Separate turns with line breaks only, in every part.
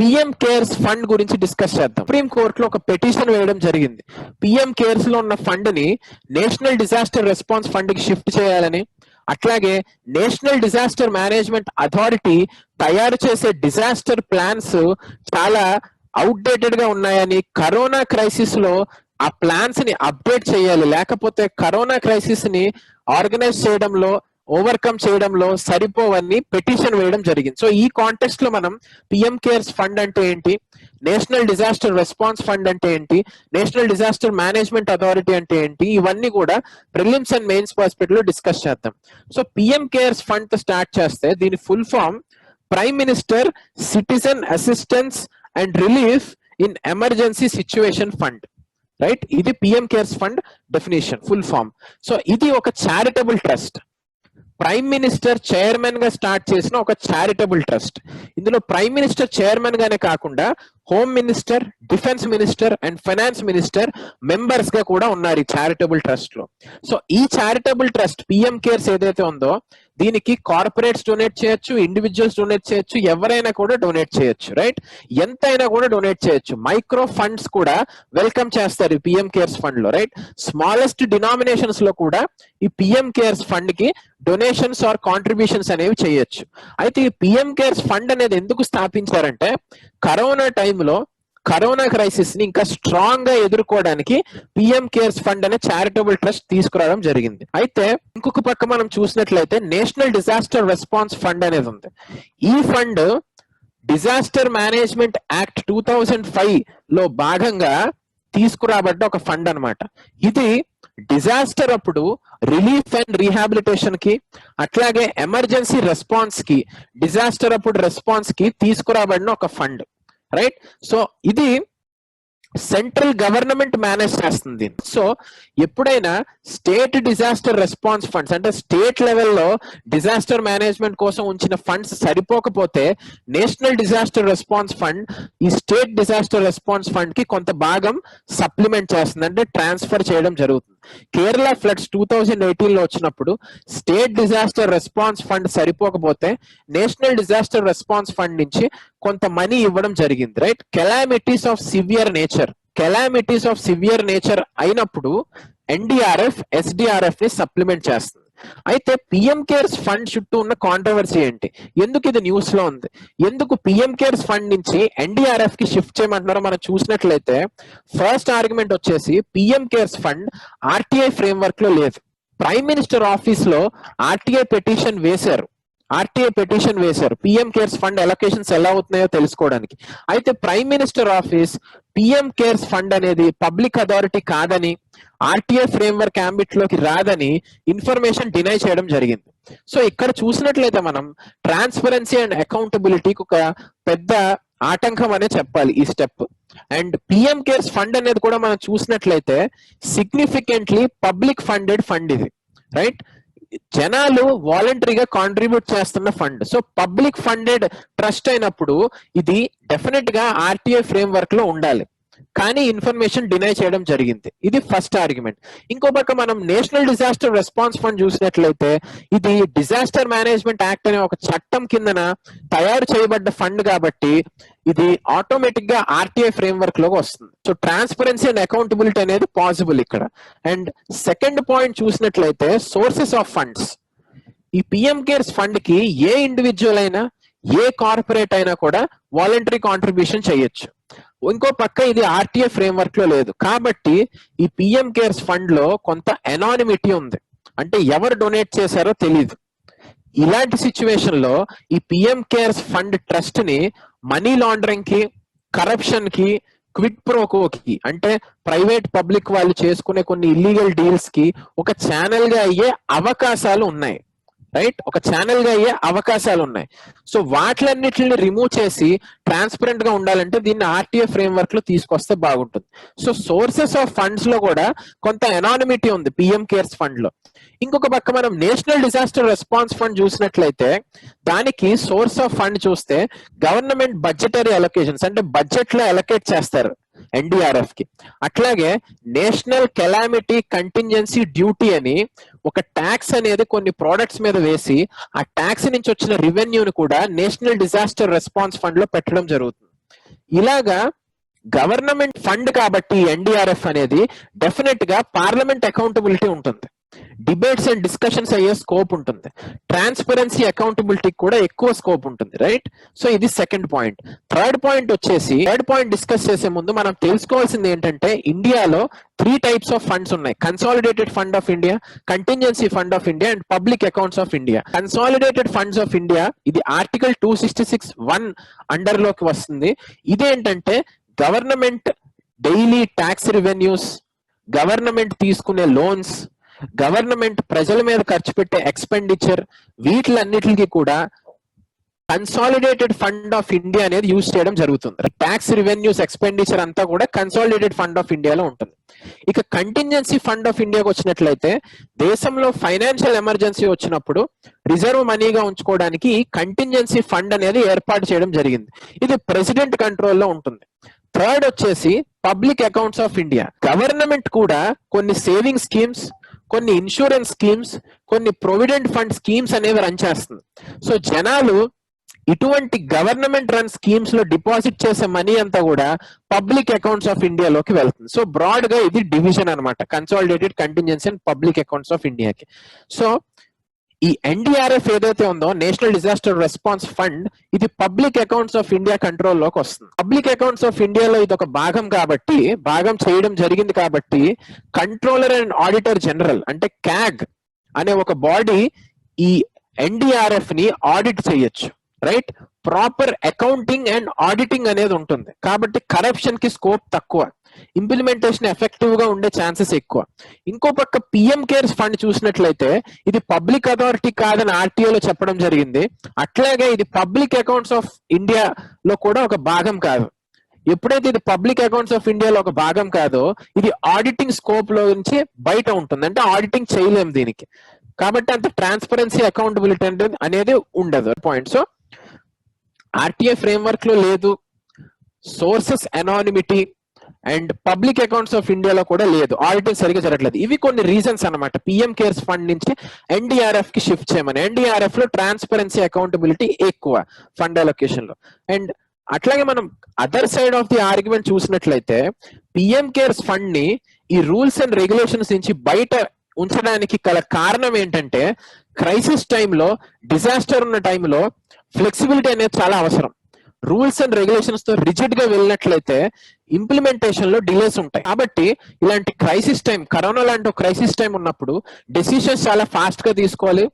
PM cares fund గురించి discuss చేద్దాం. Supreme కోర్టులో ఒక పిటిషన్ వేయడం జరిగింది. పిఎం కేర్స్లో ఉన్న ఫండ్ని నేషనల్ డిజాస్టర్ రెస్పాన్స్ ఫండ్కి షిఫ్ట్ చేయాలని అట్లాగే నేషనల్ డిజాస్టర్ మేనేజ్మెంట్ అథారిటీ తయారు చేసే డిజాస్టర్ ప్లాన్స్ చాలా అవుట్డేటెడ్గా ఉన్నాయని కరోనా క్రైసిస్లో ఆ ప్లాన్స్ని అప్డేట్ చేయాలి. లేకపోతే కరోనా క్రైసిస్ని ఆర్గనైజ్ చేయడంలో ఓవర్కమ్ చేయడంలో సరిపోవని పెటిషన్ వేయడం జరిగింది. సో ఈ కాంటెక్స్ట్లో మనం పిఎం కేర్స్ ఫండ్ అంటే ఏంటి? నేషనల్ డిజాస్టర్ రెస్పాన్స్ ఫండ్ అంటే ఏంటి? నేషనల్ డిజాస్టర్ మేనేజ్మెంట్ అథారిటీ అంటే ఏంటి? ఇవన్నీ కూడా ప్రిలిమ్స్ అండ్ మెయిన్స్ పర్స్పెక్టివ్లో డిస్కస్ చేద్దాం. సో పిఎం కేర్స్ ఫండ్తో స్టార్ట్ చేస్తే దీని full form prime minister citizen assistance and relief in emergency situation fund right ఇది PM cares fund definition full form so ఇది ఒక చారిటబుల్ ట్రస్ట్ ప్రైమ్ మినిస్టర్ చైర్మన్గా start చేసిన ఒక చారిటబుల్ ట్రస్ట్. ఇందులో ప్రైమ్ మినిస్టర్ చైర్మన్ గానే కాకుండా home minister defence minister and finance minister మెంబర్స్గా కూడా ఉన్నారు ఈ చారిటబుల్ ట్రస్ట్లో. సో ఈ చారిటబుల్ ట్రస్ట్ పిఎం కేర్స్ ఏదైతే ఉందో దీనికి కార్పొరేట్స్ డొనేట్ చేయొచ్చు ఇండివిజువల్స్ డొనేట్ చేయొచ్చు ఎవరైనా కూడా డొనేట్ చేయొచ్చు రైట్ ఎంతైనా కూడా డొనేట్ చేయొచ్చు. మైక్రో ఫండ్స్ కూడా వెల్కమ్ చేస్తారు ఈ పిఎం కేర్స్ ఫండ్లో రైట్ స్మాలెస్ట్ డినామినేషన్స్లో కూడా ఈ పిఎం కేర్స్ ఫండ్కి డొనేషన్స్ ఆర్ కాంట్రిబ్యూషన్స్ అనేవి చేయొచ్చు. అయితే ఈ పిఎం కేర్స్ ఫండ్ అనేది ఎందుకు స్థాపించారంటే కరోనా టైంలో కరోనా క్రైసిస్ని ఇంకా స్ట్రాంగ్గా ఎదుర్కోవడానికి పిఎం కేర్స్ ఫండ్ అనే చారిటబుల్ ట్రస్ట్ తీసుకురావడం జరిగింది. అయితే ఇంకొక పక్క మనం చూసినట్లయితే నేషనల్ డిజాస్టర్ రెస్పాన్స్ ఫండ్ అనేది ఉంది. ఈ fund disaster management act two thousand ఫైవ్లో భాగంగా తీసుకురాబడ్డ ఒక ఫండ్ అన్నమాట. ఇది డిజాస్టర్ అప్పుడు రిలీఫ్ అండ్ రీహాబిలిటేషన్కి అట్లాగే ఎమర్జెన్సీ రెస్పాన్స్కి డిజాస్టర్ అప్పుడు రెస్పాన్స్కి తీసుకురాబడిన ఒక ఫండ్. రైట్ సో ఇది సెంట్రల్ గవర్నమెంట్ మేనేజ్ చేస్తుంది సో ఎప్పుడైనా స్టేట్ డిజాస్టర్ రెస్పాన్స్ ఫండ్స్ అంటే స్టేట్ లెవెల్లో డిజాస్టర్ మేనేజ్మెంట్ కోసం ఉంచిన ఫండ్స్ సరిపోకపోతే నేషనల్ డిజాస్టర్ రెస్పాన్స్ ఫండ్ ఈ స్టేట్ డిజాస్టర్ రెస్పాన్స్ ఫండ్కి కొంత భాగం సప్లిమెంట్ చేస్తుంది అంటే ట్రాన్స్ఫర్ చేయడం జరుగుతుంది. కేరళ ఫ్లడ్స్ టూ థౌజండ్ ఎయిటీన్లో వచ్చినప్పుడు స్టేట్ డిజాస్టర్ రెస్పాన్స్ ఫండ్ సరిపోకపోతే నేషనల్ డిజాస్టర్ రెస్పాన్స్ ఫండ్ నుంచి కొంత మనీ ఇవ్వడం జరిగింది right? Calamities of severe nature calamities of severe nature అయినప్పుడు ఎన్డీఆర్ఎఫ్ ఎస్డిఆర్ఎఫ్ని సప్లిమెంట్ చేస్తుంది. అయితే పిఎం కేర్స్ ఫండ్ చుట్టూ ఉన్న కాంట్రవర్సీ ఏంటి? ఎందుకు ఇది న్యూస్లో ఉంది? ఎందుకు పిఎం కేర్స్ ఫండ్ నుంచి ఎన్డీఆర్ఎఫ్కి షిఫ్ట్ చేయమంటున్నారో మనం చూసినట్లయితే ఫస్ట్ ఆర్గ్యుమెంట్ వచ్చేసి పిఎం కేర్స్ ఫండ్ ఆర్టీఐ ఫ్రేమ్వర్క్లో లేదు. ప్రైమ్ మినిస్టర్ ఆఫీస్లో ఆర్టీఐ పెటిషన్ వేశారు. ఆర్టీఐ పిటిషన్ వేశారు. పిఎం కేర్స్ ఫండ్ ఎలొకేషన్స్ ఎలా అవుతున్నాయో తెలుసుకోవడానికి. అయితే prime minister office PM cares fund అనేది పబ్లిక్ అథారిటీ కాదని ఆర్టీఐ ఫ్రేమ్వర్క్ అంబిట్లోకి రాదని ఇన్ఫర్మేషన్ డినై చేయడం జరిగింది. సో ఇక్కడ చూసినట్లయితే మనం ట్రాన్స్పరెన్సీ అండ్ అకౌంటబిలిటీకి ఒక పెద్ద ఆటంకం అనే చెప్పాలి ఈ step. And PM cares fund అనేది కూడా మనం చూసినట్లయితే సిగ్నిఫికెంట్లీ పబ్లిక్ ఫండెడ్ ఫండ్ ఇది. రైట్? జనాలు వాలంటరీగా కాంట్రిబ్యూట్ చేస్తున్న fund. So public funded trust అయినప్పుడు ఇది డెఫినెట్గా ఆర్టీఐ ఫ్రేమ్ వర్క్లో ఉండాలి. కానీ ఇన్ఫర్మేషన్ డినై చేయడం జరిగింది. ఇది ఫస్ట్ ఆర్గ్యుమెంట్. ఇంకో పక్క మనం నేషనల్ డిజాస్టర్ రెస్పాన్స్ ఫండ్ చూసినట్లయితే ఇది డిజాస్టర్ మేనేజ్మెంట్ యాక్ట్ అనే ఒక చట్టం కిందన తయారు చేయబడ్డ ఫండ్ కాబట్టి ఇది ఆటోమేటిక్గా ఆర్టీఐ ఫ్రేమ్ వర్క్లోకి వస్తుంది. సో ట్రాన్స్పరెన్సీ అండ్ అకౌంటబిలిటీ అనేది పాసిబుల్ ఇక్కడ. అండ్ సెకండ్ పాయింట్ చూసినట్లయితే సోర్సెస్ ఆఫ్ ఫండ్స్. ఈ పిఎం కేర్స్ ఫండ్కి ఏ ఇండివిజువల్ అయినా ఏ కార్పొరేట్ అయినా కూడా వాలంటరీ కాంట్రిబ్యూషన్ చేయొచ్చు. ఇంకో పక్క ఇది ఆర్టీఏ ఫ్రేమ్వర్క్లో లేదు. కాబట్టి ఈ పిఎం కేర్స్ ఫండ్లో కొంత ఎనానిమిటీ ఉంది. అంటే ఎవరు డొనేట్ చేశారో తెలియదు ఇలాంటి సిచ్యువేషన్లో ఈ పిఎం కేర్స్ ఫండ్ ట్రస్ట్ని మనీ లాండరింగ్కి కరప్షన్కి క్విట్ ప్రోకోకి అంటే ప్రైవేట్ పబ్లిక్ వాళ్ళు చేసుకునే కొన్ని ఇల్లీగల్ డీల్స్కి ఒక ఛానల్గా అయ్యే అవకాశాలు ఉన్నాయి. రైట్ ఒక ఛానల్గా అయ్యే అవకాశాలు ఉన్నాయి సో వాటిలన్నిటిని రిమూవ్ చేసి ట్రాన్స్పరెంట్గా ఉండాలంటే దీన్ని ఆర్టీఏ ఫ్రేమ్ వర్క్లో తీసుకొస్తే బాగుంటుంది. సో సోర్సెస్ ఆఫ్ ఫండ్స్లో కూడా కొంత ఎనానిమిటీ ఉంది పిఎం కేర్స్ ఫండ్లో. ఇంకొక పక్క మనం నేషనల్ డిజాస్టర్ రెస్పాన్స్ ఫండ్ చూసినట్లయితే దానికి సోర్స్ ఆఫ్ ఫండ్ చూస్తే గవర్నమెంట్ బడ్జెటరీ అలొకేషన్స్ అంటే బడ్జెట్లో అలొకేట్ చేస్తారు ఎన్డీఆర్ఎఫ్కి. అట్లాగే నేషనల్ కెలామిటీ కంటింజెన్సీ డ్యూటీ అని ఒక ట్యాక్స్ అనేది కొన్ని ప్రోడక్ట్స్ మీద వేసి ఆ ట్యాక్స్ నుంచి వచ్చిన రెవెన్యూని కూడా నేషనల్ డిజాస్టర్ రెస్పాన్స్ ఫండ్లో పెట్టడం జరుగుతుంది. ఇలాగా గవర్నమెంట్ ఫండ్ కాబట్టి ఎన్డీఆర్ఎఫ్ అనేది డెఫినెట్గా పార్లమెంట్ అకౌంటబిలిటీ ఉంటుంది. డిబేట్స్ అండ్ డిస్కషన్స్ అయ్యే స్కోప్ ఉంటుంది. ట్రాన్స్పరెన్సీ అకౌంటబిలిటీ కూడా ఎక్కువ స్కోప్ ఉంటుంది రైట్ సో ఇది సెకండ్ పాయింట్ థర్డ్ పాయింట్ వచ్చేసి థర్డ్ పాయింట్ డిస్కస్ చేసే ముందు మనం తెలుసుకోవాల్సింది ఏంటంటే ఇండియాలో త్రీ టైప్స్ ఆఫ్ ఫండ్స్ ఉన్నాయి. Consolidated fund of India contingency fund of India and public accounts of India consolidated funds of India ఇది article two sixty six one అండర్లోకి వస్తుంది. ఇదేంటంటే government daily tax revenues government తీసుకునే loans government ప్రజల మీద ఖర్చు పెట్టే expenditure వీటిలన్నిటికి కూడా కన్సాలిడేటెడ్ ఫండ్ ఆఫ్ ఇండియా అనేది యూజ్ చేయడం జరుగుతుంది. ట్యాక్స్ రెవెన్యూస్ ఎక్స్పెండిచర్ అంతా కూడా కన్సాలిడేటెడ్ ఫండ్ ఆఫ్ ఇండియాలో ఉంటుంది. ఇక కంటింజెన్సీ ఫండ్ ఆఫ్ ఇండియాకి వచ్చినట్లయితే దేశంలో ఫైనాన్షియల్ ఎమర్జెన్సీ వచ్చినప్పుడు రిజర్వ్ మనీగా ఉంచుకోవడానికి కంటింజెన్సీ ఫండ్ అనేది ఏర్పాటు చేయడం జరిగింది. ఇది ప్రెసిడెంట్ కంట్రోల్లో ఉంటుంది. థర్డ్ వచ్చేసి public accounts of India government కూడా కొన్ని సేవింగ్ స్కీమ్స్ కొన్ని ఇన్సూరెన్స్ స్కీమ్స్ కొన్ని ప్రొవిడెంట్ ఫండ్ స్కీమ్స్ అనేవి రన్ చేస్తుంది. సో జనాలు ఇటువంటి గవర్నమెంట్ రన్ స్కీమ్స్లో డిపాజిట్ చేసే మనీ అంతా కూడా పబ్లిక్ అకౌంట్స్ ఆఫ్ ఇండియాలోకి వెళ్తుంది. సో బ్రాడ్గా ఇది డివిజన్ అనమాట consolidated contingency and public accounts of ఇండియాకి సో ఈ ఎన్డీఆర్ఎఫ్ ఏదైతే ఉందో నేషనల్ డిజాస్టర్ రెస్పాన్స్ ఫండ్ ఇది పబ్లిక్ అకౌంట్స్ ఆఫ్ ఇండియా కంట్రోల్లోకి వస్తుంది. పబ్లిక్ అకౌంట్స్ ఆఫ్ ఇండియాలో ఇది ఒక భాగం కాబట్టి భాగం చేయడం జరిగింది కాబట్టి కంట్రోలర్ అండ్ ఆడిటర్ జనరల్ అంటే క్యాగ్ అనే ఒక బాడీ ఈ ఎన్డీఆర్ఎఫ్ని ఆడిట్ చేయొచ్చు. Right proper accounting and auditing అనేది ఉంటుంది. కాబట్టి కరప్షన్కి స్కోప్ తక్కువ. ఇంప్లిమెంటేషన్ ఎఫెక్టివ్గా ఉండే ఛాన్సెస్ ఎక్కువ. ఇంకో పక్క పిఎం కేర్స్ ఫండ్ చూసినట్లయితే ఇది పబ్లిక్ అథారిటీ కాదని ఆర్టీఓలో చెప్పడం జరిగింది. అట్లాగే ఇది పబ్లిక్ అకౌంట్స్ ఆఫ్ ఇండియాలో కూడా ఒక భాగం కాదు. ఎప్పుడైతే ఇది పబ్లిక్ అకౌంట్స్ ఆఫ్ ఇండియాలో ఒక భాగం కాదో ఇది ఆడిటింగ్ స్కోప్లో నుంచి బయట ఉంటుంది. అంటే ఆడిటింగ్ చేయలేం దీనికి. కాబట్టి అంత ట్రాన్స్పరెన్సీ అకౌంటబిలిటీ అనేది ఉండదు. పాయింట్ సో ఆర్టీఏ ఫ్రేమ్వర్క్లో లేదు. Sources anonymity and public accounts of ఇండియాలో కూడా లేదు. ఆడిటింగ్ సరిగా జరగట్లేదు. ఇవి కొన్ని రీజన్స్ అన్నమాట. పిఎం కేర్స్ ఫండ్ నుంచి ఎన్డీఆర్ఎఫ్కి షిఫ్ట్ చేయమని. ఎన్డీఆర్ఎఫ్లో ట్రాన్స్పరెన్సీ అకౌంటబిలిటీ ఎక్కువ ఫండ్ అలొకేషన్లో. అండ్ అట్లాగే మనం other side of the argument చూసినట్లయితే పిఎం కేర్స్ ఫండ్ని ఈ రూల్స్ అండ్ రెగ్యులేషన్స్ నుంచి బయట ఉంచడానికి గల కారణం ఏంటంటే క్రైసిస్ టైంలో డిజాస్టర్ ఉన్న టైంలో ఫ్లెక్సిబిలిటీ అనేది చాలా అవసరం. రూల్స్ అండ్ రెగ్యులేషన్స్తో రిజిడ్గా వెళ్ళినట్లయితే ఇంప్లిమెంటేషన్లో డిలేస్ ఉంటాయి. కాబట్టి ఇలాంటి క్రైసిస్ టైం కరోనా లాంటి క్రైసిస్ టైం ఉన్నప్పుడు డెసిషన్స్ చాలా ఫాస్ట్గా తీసుకోవాలి.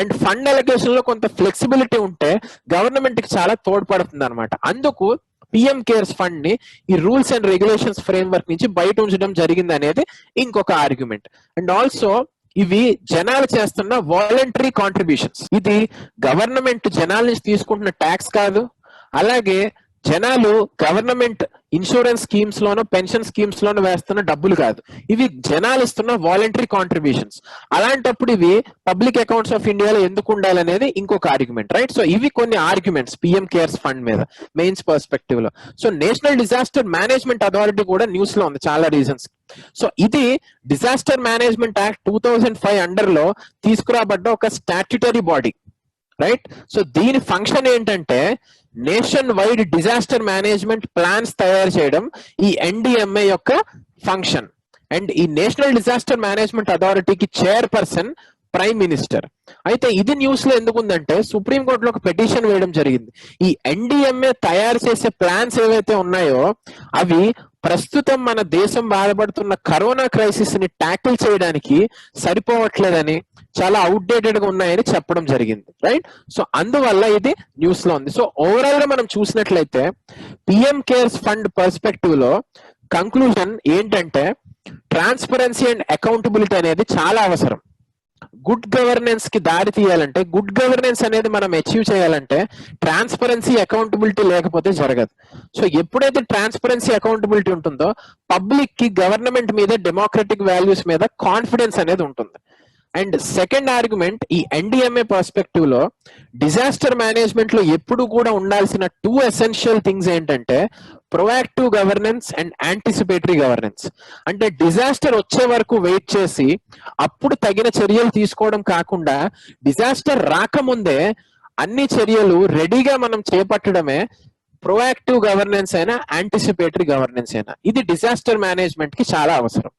అండ్ ఫండ్ అలొకేషన్లో కొంత ఫ్లెక్సిబిలిటీ ఉంటే గవర్నమెంట్కి చాలా తోడ్పడుతుంది అనమాట అందుకు పిఎం కేర్స్ ఫండ్ని ఈ rules and regulations framework నుంచి బయట ఉంచడం జరిగింది అనేది ఇంకొక ఆర్గ్యుమెంట్ అండ్ ఆల్సో ఇవి జనాలు చేస్తున్న వాలంటరీ కాంట్రిబ్యూషన్స్ ఇది గవర్నమెంట్ జనాల నుంచి తీసుకుంటున్న ట్యాక్స్ కాదు. అలాగే జనాలు గవర్నమెంట్ ఇన్సూరెన్స్ స్కీమ్స్ లోనో పెన్షన్ స్కీమ్స్ లోనో వేస్తున్న డబ్బులు కాదు. ఇవి జనాలు ఇస్తున్న వాలంటరీ కాంట్రిబ్యూషన్స్. అలాంటప్పుడు ఇవి పబ్లిక్ అకౌంట్స్ ఆఫ్ ఇండియాలో ఎందుకు ఉండాలనేది ఇంకొక ఆర్గ్యుమెంట్ రైట్ సో ఇవి కొన్ని ఆర్గ్యుమెంట్స్ పిఎం కేర్స్ ఫండ్ మీద mains పర్స్పెక్టివ్లో. So national disaster management authority కూడా న్యూస్లో ఉంది చాలా రీజన్స్ సో ఇది disaster management act two thousand five అండర్లో తీసుకురాబడ్డ ఒక స్టాట్యుటరీ బాడీ రైట్ సో దీని ఫంక్షన్ ఏంటంటే nationwide disaster management plans తయారు చేయడం ఈ ఎన్డిఎంఏ యొక్క ఫంక్షన్ అండ్ ఈ నేషనల్ డిజాస్టర్ మేనేజ్మెంట్ అథారిటీకి చైర్పర్సన్ ప్రైమ్ మినిస్టర్ అయితే ఇది న్యూస్లో ఎందుకు ఉందంటే సుప్రీం కోర్టులో ఒక పిటిషన్ వేయడం జరిగింది. ఈ ఎన్డిఎంఏ తయారు చేసే ప్లాన్స్ ఏవైతే ఉన్నాయో అవి ప్రస్తుతం మన దేశం బాధపడుతున్న కరోనా క్రైసిస్ని ట్యాకిల్ చేయడానికి సరిపోవట్లేదని చాలా అవుట్డేటెడ్గా ఉన్నాయని చెప్పడం జరిగింది రైట్? సో అందువల్ల ఇది న్యూస్లో ఉంది. సో ఓవరాల్గా మనం చూసినట్లయితే పిఎం కేర్స్ ఫండ్ పర్స్పెక్టివ్లో కంక్లూజన్ ఏంటంటే ట్రాన్స్పరెన్సీ అండ్ అకౌంటబిలిటీ అనేది చాలా అవసరం. గుడ్ గవర్నెన్స్కి దారి తీయాలంటే గుడ్ గవర్నెన్స్ అనేది మనం అచీవ్ చేయాలంటే ట్రాన్స్పరెన్సీ అకౌంటబిలిటీ లేకపోతే జరగదు. సో ఎప్పుడైతే ట్రాన్స్పరెన్సీ అకౌంటబిలిటీ ఉంటుందో పబ్లిక్కి గవర్నమెంట్ మీద డెమోక్రటిక్ వాల్యూస్ మీద కాన్ఫిడెన్స్ అనేది ఉంటుంది. అండ్ సెకండ్ ఆర్గ్యుమెంట్ ఈ ఎన్డిఎంఏ పర్స్పెక్టివ్లో డిజాస్టర్ మేనేజ్మెంట్లో ఎప్పుడు కూడా ఉండాల్సిన టూ ఎసెన్షియల్ థింగ్స్ ఏంటంటే proactive governance and anticipatory governance అంటే డిజాస్టర్ వచ్చే వరకు వెయిట్ చేసి అప్పుడు తగిన చర్యలు తీసుకోవడం కాకుండా డిజాస్టర్ రాకముందే అన్ని చర్యలు రెడీగా మనం చేపట్టడమే ప్రొయాక్టివ్ గవర్నెన్స్ అయినా యాంటిసిపేటరీ గవర్నెన్స్ అయినా. ఇది డిజాస్టర్ మేనేజ్మెంట్కి చాలా అవసరం.